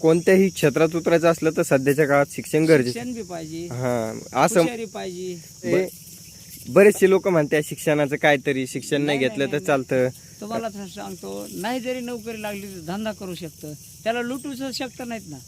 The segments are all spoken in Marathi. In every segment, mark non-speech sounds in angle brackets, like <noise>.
कोणत्याही क्षेत्रात उतरायचं असलं तर सध्याच्या काळात शिक्षण गरजेचं शिक्षण बी पाहिजे. हा असं हुशारी पाहिजे. ते बरेचसे लोक म्हणतात शिक्षणाचं काहीतरी शिक्षण नाही नाही, घेतलं तर नाही, चालतं. तुम्हाला तर सांगतो नाही जरी नोकरी लागली तर धंदा करू शकतं. त्याला लुटूच शकत नाहीत ना.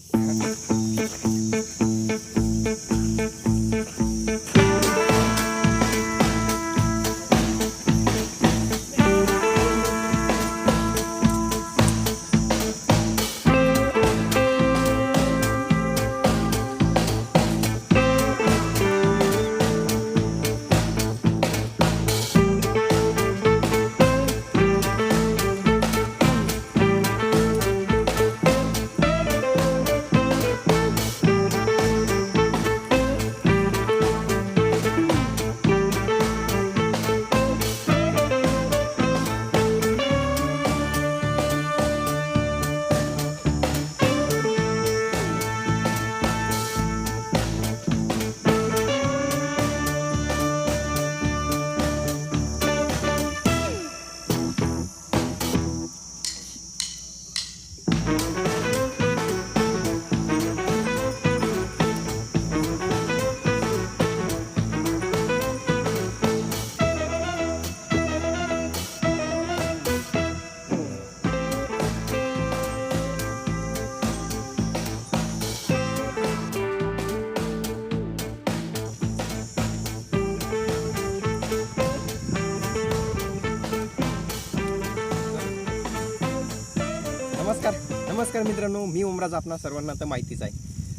नमस्कार मित्रांनो मी उमराज आपणा सर्वांना तर माहितीच आहे.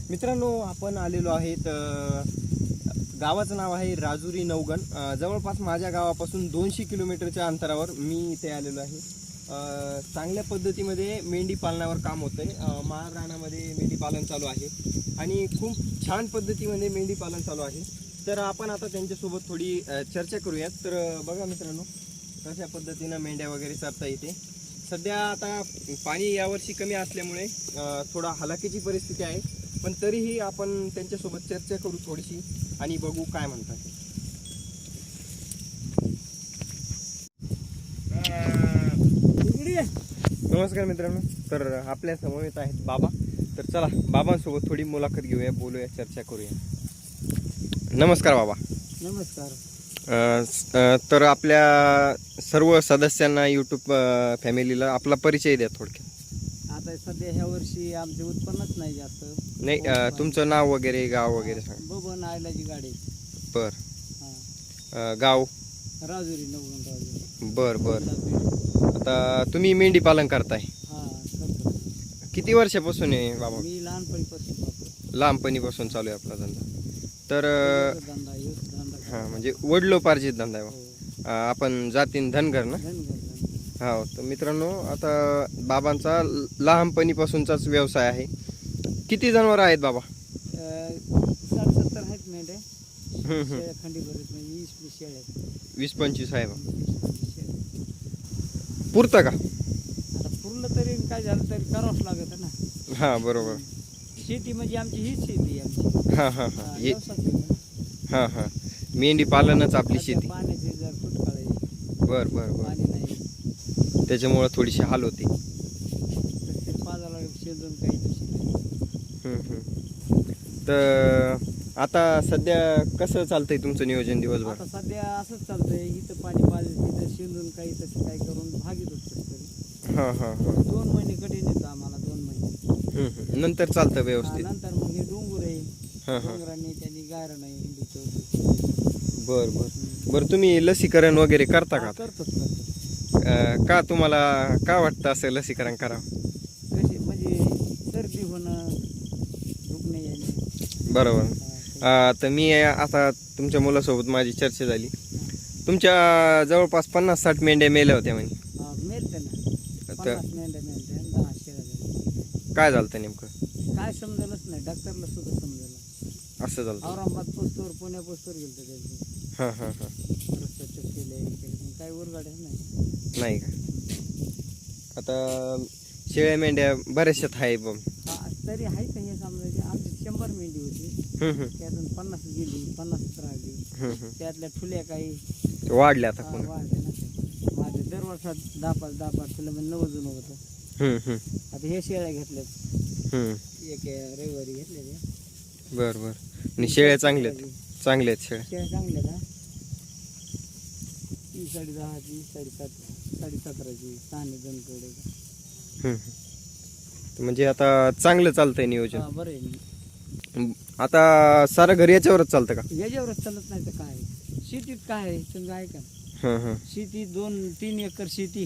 मित्रांनो आपण आलेलो आहेत गावाचं नाव आहे राजुरी नवगण जवळपास माझ्या गावापासून दोनशे किलोमीटरच्या अंतरावर मी इथे आलेलो आहे. चांगल्या पद्धतीमध्ये मेंढी पालनावर काम होतं आहे महार रानामध्ये मेंढी पालन चालू आहे. आणि खूप छान पद्धतीमध्ये मेंढी पालन चालू आहे. तर आपण आता त्यांच्यासोबत थोडी चर्चा करूयात. तर बघा मित्रांनो कशा पद्धतीनं मेंढ्या वगैरे चरता येते. सध्या आता पाणी यावर्षी कमी असल्यामुळे थोडा हलाखीची परिस्थिती आहे. पण तरीही आपण त्यांच्यासोबत चर्चा करू थोडीशी आणि बघू काय म्हणतात. नमस्कार मित्रांनो. तर आपल्या समवेत आहेत बाबा. तर चला बाबांसोबत थोडी मुलाखत घेऊया बोलूया चर्चा करूया. नमस्कार बाबा. नमस्कार. तर आपल्या सर्व सदस्यांना यूट्यूब फॅमिलीला आपला परिचय द्या थोडक्यात. आता सध्या ह्या वर्षी आमचे उत्पन्नच नाही जास्त. नाही तुमचं नाव वगैरे गाव वगैरे सांगा. बबन आयलाची गाडी. बर. गाव? राजुरी नवगण बर बर. आता तुम्ही मेंढी पालन करताय. हा करतो. किती वर्षापासून आहे बाबा? मी लहानपणीपासून लहानपणीपासून चालू आहे आपला धंदा. तर हा म्हणजे वडलोपार्जित धंदा आहे हो. बा. आपण जातीन धनगर ना. हा तर मित्रांनो आता बाबांचा ल- लहानपणीपासूनचाच व्यवसाय आहे किती जनावर आहेत बाबा अं, साठ सत्तर आहेत मेंढ्या हम्म, हम्म. शेळ्या खंडीभर आहेत म्हणजे वीस वीस शेळ्या आहेत वीस पंचवीस आहे बा वीस शेळ्या. पुरतं का आता पुरलं तरी काय झालं तरी करावंच लागत ना हा बरोबर शेती म्हणजे आमची हीच शेती आहे आमची हा हा हा हा, हे व्यवसाय. हा हा मेंढी पालनच आपली शेती. पाण्याची जर फुटकाळ आहे बर बर बर. पाणी नाही. त्याच्यामुळं थोडीशी हाल होते. तर ते शेंदून काही दिवशी हम्म, हम्म. तर आता सध्या कसं चालतंय तुमचं नियोजन दिवसभर? आता सध्या असंच चालतंय. इथं पाणी पाहिजे तिथं शेंदून काही तसं काही करून भागीत होत हा हा हा. दोन महिने कठीण येतं आम्हाला दोन महिने. हम्म, हम्म. नंतर चालतं व्यवस्थित. नंतर मग हे डोंगर आहे. हा हा. डोंगरांनी त्यांनी गार नाही. बर बर. बरं तुम्ही लसीकरण वगैरे करता का? करतोच करतो अं, का तुम्हाला का वाटतं असं लसीकरण करावं? कसे म्हणजे सर्दी होणं दुखणे येणे. बरोबर. अं, तर मी आता तुमच्या मुलासोबत माझी चर्चा झाली. तुमच्या जवळपास पन्नास साठ मेंढ्या मेल्या होत्या म्हणे. हा, मेलते ना. तर पन्नास मेंढ्या मेलते आणि दहा शेळ्या मेलत्या. काय झालं होतं नेमकं? काय समजलंच नाही. डॉक्टरला सुद्धा समजलं असं झालं होतं. औरंगाबाद पोस्टवर पुण्या पोस्टवर गेलं त्यांचे हां हां हां. रस्ता चेक केले केले, पण काय उरगाड्याच नाही. नाही का? आता शेळ्या मेंढ्या बऱ्याचशात आहे बघ. हा तरी आहे का हे समजायचे आमची शंभर मेंढी होती. हम्म, हम्म, त्यातून पन्नास गेली पन्नास राहिली हम्म, हम्म. त्यातल्या ठुल्या काही ते वाढल्या आता हा, पुन्हा. वाढल्या ना. माझे दर वर्षात दहा पाच दहा पाच ठुल्या म्हणजे नव्वद जण होतं. हम्म, हम्म. आता हे शेळ्या घेतल्यात. हम्म. एक रविवारी घेतलेले. बर बर. आणि शेळ्या चांगल्या आहेत. चांगल्या आहेत शेळ्या चांगल्या का ती साडे दहाची साडेसात साडेसतराची सहाने दोन कडे हम्म. तर म्हणजे आता चांगलं चालतंय नियोजन. हा बरं आहे आता सारं घर याच्यावरच चालतं का? याच्यावरच चालत नाही तर काय? शेतीत काय आहे? तुम्ही ऐका. हां हां. शेती दोन तीन एकर शेती.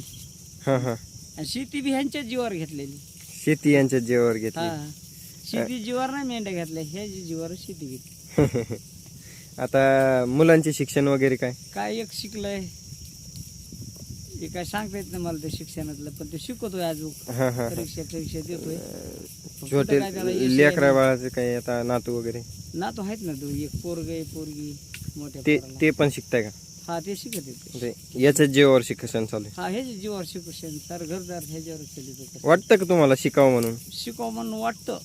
हां हां. आणि शेती बी ह्यांच्याच जीवावर घेतलेली. शेती यांच्या जीवावर घेतली. हा. शेती जीवावर नाही मेंढ्या घेतल्या ह्या जीवावर शेती घेतली. <laughs> आता मुलांचे शिक्षण वगैरे काय? काय एक शिकलंय. हे काय सांगता येत नाही मला ते शिक्षणातलं पण ते शिकवतोय अजून हां हां परीक्षा परीक्षा देतोय. छोटे काय त्याला यश लेकरा? बाळाचे काय आता नातू वगैरे? नातू आहेत ना तू एक पोरग आहे पोरगी मोठ्या ते पोराला. ते पण शिकताय का? हा ते शिकत येते म्हणजे याच्याच जीवावर शिक्षण चालू आहे. हा ह्याच्या जीवावर शिक्षण तर घरदार ह्याच्यावर वाटतं का तुम्हाला शिकावं म्हणून? शिकाव म्हणून वाटतं.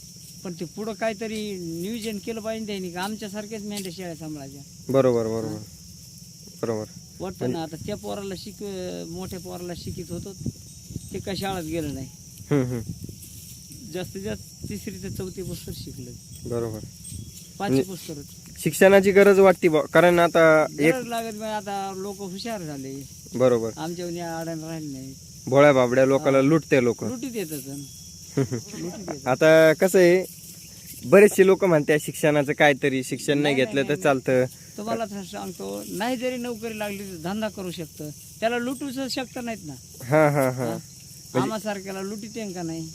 पण ते पुढं काहीतरी नियोजन केलं पाहिजे त्यांनी का आमच्यासारख्याच मेंढ्या शेळ्या सांभाळायच्या. बरोबर बरोबर. बरोबर. वाटतं ना आता त्या पोराला शिक मोठ्या पोराला शिकित होतो ते काय शाळेत गेलं नाही. हम्म, हम्म. जास्तीत जास्त तिसरी ते चौथी पुस्तक शिकलं. बरोबर. पाचवी पुस्तक. शिक्षणाची गरज वाटते बुवा. कारण आता एक गरज लागत नाही आता लोक हुशार झाले. बरोबर. आमच्या अडण राहिले नाही. भोळ्या बाबड्या लोकांना लुटते लोक. लुटीत येतात. आता कसं आहे बरेचसे लोक म्हणतात शिक्षणाचं काहीतरी शिक्षण नाही घेतलं तर चालतं. तुम्हाला सांगतो नाही जरी नोकरी लागली तर धंदा करू शकतं. त्याला लुटूच शकत नाहीत ना. हा हा हा. आम्हासारख्याला लुटीत का नाही?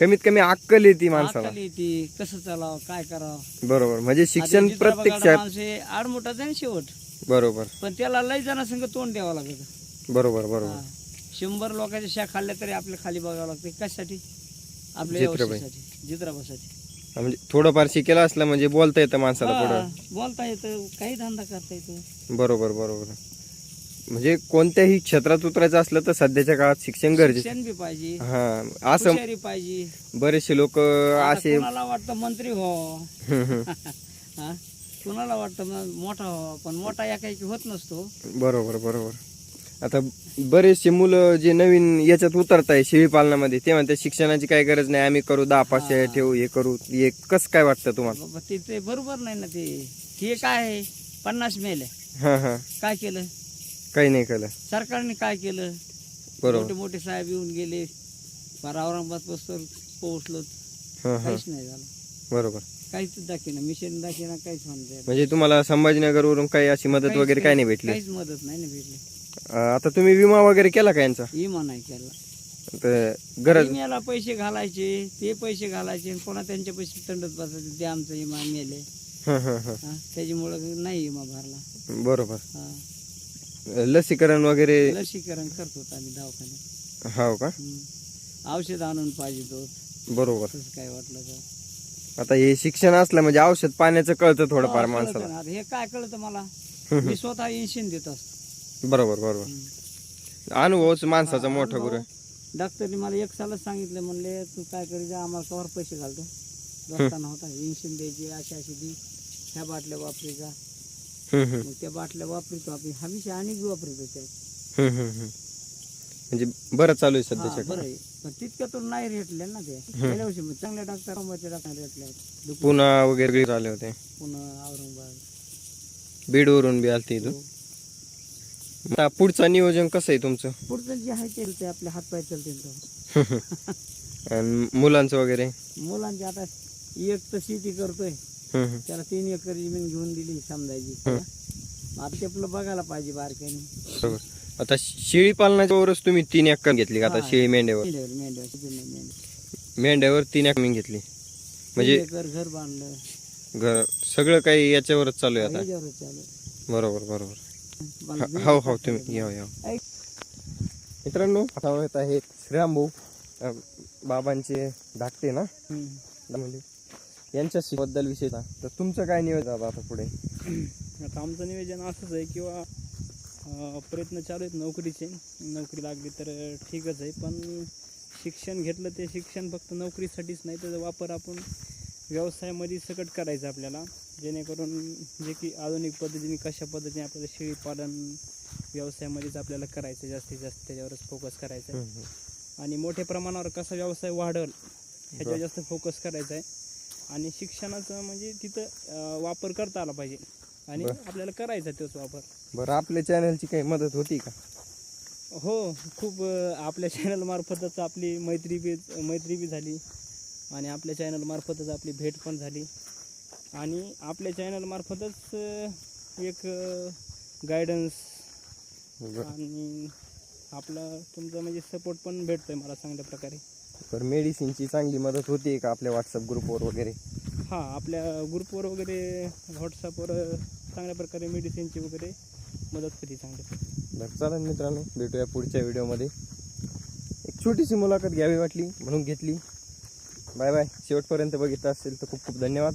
कमीत कमी अक्कल येते माणसाला. अक्कल येते. कसं चालावं काय करावं? बरोबर. म्हणजे शिक्षण आडमोठाच आहे ना शेवट. बरोबर. पण त्याला लय जणांसंग तोंड द्यावं लागत. बरोबर बरोबर. शंभर लोकांच्या शा खाल्ल्या तरी आपल्या खाली बघावं लागते. कशासाठी? आपल्या जित्राबाई. व्यवस्थेसाठी जित्राबासाठी. म्हणजे थोडंफार शिकेला असलं म्हणजे बोलता येतं माणसाला हा, पुढं. बोलता येतं काही धंदा करता येतो. बरोबर बरोबर. म्हणजे कोणत्याही क्षेत्रात उतरायचं असलं तर सध्याच्या काळात शिक्षण गरजेचं. शिक्षण बी पाहिजे. हा असं हुशारी पाहिजे. बरेचसे लोक आता असे कुणाला वाटतं मंत्री हो. हम्म, हम्म. हा कुणाला वाटतं मोठा हो पण मोठा एकाएकी होत नसतो. बरोबर बरोबर. आता बरेचसे मुलं जे नवीन याच्यात उतरत आहे शेळी पालनामध्ये ते म्हणतात शिक्षणाची काही गरज नाही आम्ही करू दहा पाच शेळ्या ठेवू हे करू. हे कसं काय वाटतं तुम्हाला? बाबा ते ते बरोबर नाही ना ते. हे काय आहे? पन्नास मेले हा हा. काय केलं? काही नाही केलं. सरकारने काय केलं? बरोबर. मोठे मोठे साहेब येऊन गेले. फार औरंगाबाद पोस्टर पोहोचलो. हा हा. काहीच नाही झालं. बरोबर. काहीच दाखिना मिशन दाखिना काहीच म्हणता येत म्हणजे तुम्हाला संभाजीनगरवरून काही अशी मदत काहीच- वगैरे काही नाही भेटली? काहीच मदत नाही ना भेटली. आता तुम्ही विमा वगैरे केला का यांचा? इमा नाही केला. तर गरज इम्याला पैसे घालायचे ते पैसे घालायचे आणि पुन्हा त्यांच्या पैसे तंडत बसायचे ते आमचं इमा मेले. हा हा हा. हा त्याच्यामुळं नाही इमा भरला. बरोबर. हा. लसीकरण वगैरे लसीकरण करतो आम्ही दवाखान्यात. हो का? हम्म. औषध आणून पाहिजे तो बरोबर. तसं काय वाटलं तर. आता हे शिक्षण असलं म्हणजे औषध पाण्याचं कळतं थोडंफार हो, कळतं माणसाला. ना. आता हे काय कळतं मला? मी स्वतः इंशिन देत असतो. बरोबर बरोबर. अनुभवच माणसाचा मोठा गुरु आहे. डॉक्टरने मला एक सालच सांगितलं म्हणले तू काय करी जा आम्हाला कवर पैसे घालतो रस्ताना होता इंशिन द्यायची अशी अशी दी. ह्या बाटल्या वापरी जा. हम्म, हम्म, मग त्या बाटल्या वापरतो आपण. हमेशा आणि वापरतो त्या हम्म, हम्म, हम्म. म्हणजे बरं चालू आहे सध्याच्या बरं काळात. आहे. पण तितक्या तर नाही रेटले ना ते. गेल्या वर्षी मग चांगल्या डॉक्टर डॉक्टर रेटले. पुन्हा वगैरे आले होते. पुन्हा औरंगाबाद. बीडवरून बी आलते तू. आता पुढचं नियोजन कसं आहे तुमचं? पुढचं जे आहे ते ते आपले हातपाय चालतील <laughs> आणि मुलांचं वगैरे? मुलांचे आता एक तर शेती करतोय. हम्म, हम्म. त्याला तीन एकर जमीन घेऊन दिली समजायची. मग आता ते आपलं बघायला पाहिजे बारकाईने बरोबर. आता शेळी पालनाच्या वरच तुम्ही तीन एकर घेतली का? आता हा. शेळी मेंढ्यावर? मेंढ्यावर मेंढ्यावर शेती नाही मेंढ्या मेंढ्यावर तीन एकर घेतली. म्हणजे तीन एकर घर बांधलं. घर सगळं काही याच्यावरच चालू आहे आता? ह्याच्यावरच चालू बरोबर बरोबर. मला हा- हो तुम्ही या या. मित्रांनो आता येत आहे श्रीराम भाऊ बाबांचे धाकटे ना. म्हणजे यांच्या बद्दल विषय तर तुमचं काय नियोजन आहे आता पुढे? <clears throat> आता आमचं नियोजन असंच आहे किंवा प्रयत्न चालू आहेत नोकरीचे. नोकरी लागली तर ठीकच आहे पण शिक्षण घेतलं ते शिक्षण फक्त नोकरीसाठीच नाही त्याचा वापर आपण व्यवसायामध्ये सकट करायचा आपल्याला. जेणेकरून जे की आधुनिक पद्धतीने कशा पद्धतीने आपल्याला शेळी पालन व्यवसायामध्येच आपल्याला करायचं जास्तीत जास्त त्याच्यावरच फोकस करायचा आहे. आणि मोठ्या प्रमाणावर कसा व्यवसाय वाढल ह्याच्यावर जास्त फोकस करायचा आहे. आणि शिक्षणाचा म्हणजे तिथं वापर करता आला पाहिजे. आणि. आपल्याला करायचा तोच वापर. बरं आपल्या चॅनलची काही मदत होती का? हो खूप आपल्या चॅनल मार्फतच आपली मैत्री बी मैत्री बी झाली. आणि आपल्या चॅनल मार्फतच आपली भेट पण झाली. आणि आपल्या चॅनल मार्फतच अं, एक गायडन्स आणि आपला तुमचा म्हणजे सपोर्ट पण भेटतोय मला चांगल्या प्रकारे. बरं मेडिसिनची चांगली मदत होती का आपल्या व्हॉट्सअप ग्रुपवर वगैरे? हां आपल्या ग्रुपवर वगैरे व्हॉट्सअपवर चांगल्या प्रकारे मेडिसिनची वगैरे मदत होती चांगली बरं चला मित्रांनो भेटूया पुढच्या व्हिडिओमध्ये. एक छोटीशी मुलाखत घ्यावी वाटली म्हणून घेतली. Bye bye. शेवटपर्यंत बघितलं असेल तर खूप खूप धन्यवाद.